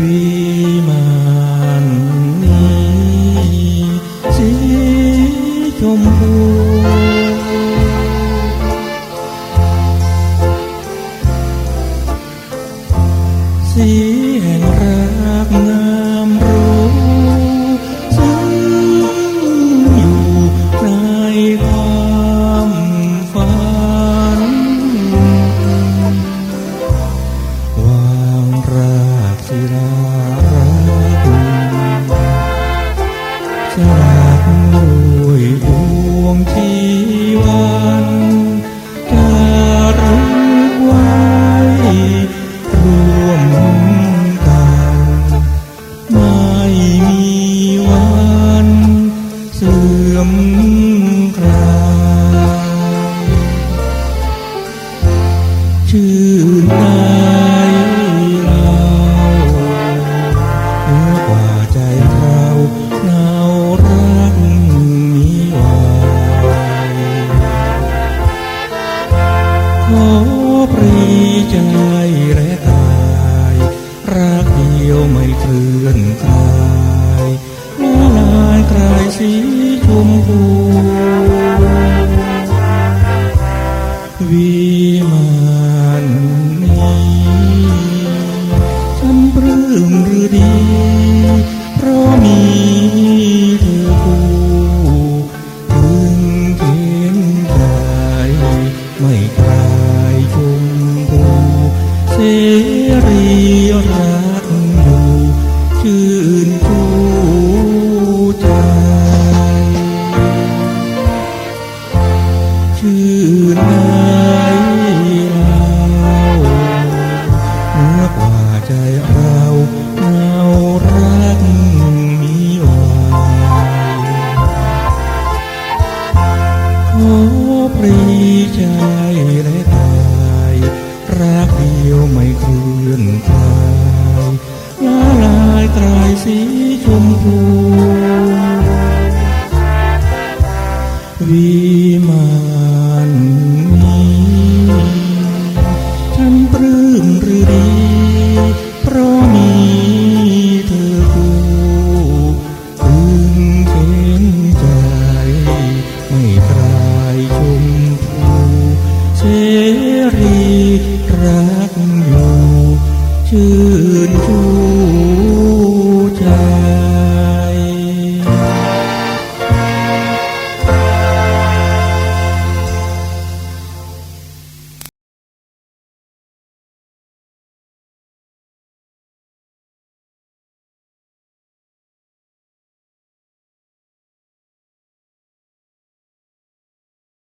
วิมานีสีชมพูสีแห่งรักงา มกลางชื่อนายเราเนื้อกว่าใจเราเนารักมีวายขอปรีใจและกาย รักเดียวไม่เคลื่อนคลาย กลายสีชมพูวิมานนี้ฉันปลื้มหรือดี เพราะมีเธอคู่ถึงเพียงใจไม่คลายชมพูเสรี ชื่นไหนเล่าเมื่อกว่าใจเราเงารักมีหวายขอปรีใจและกายรักเดียวไม่เคลื่อนคลายละลายกลายสีชมพู เสรีรักอยู่ชื่นชู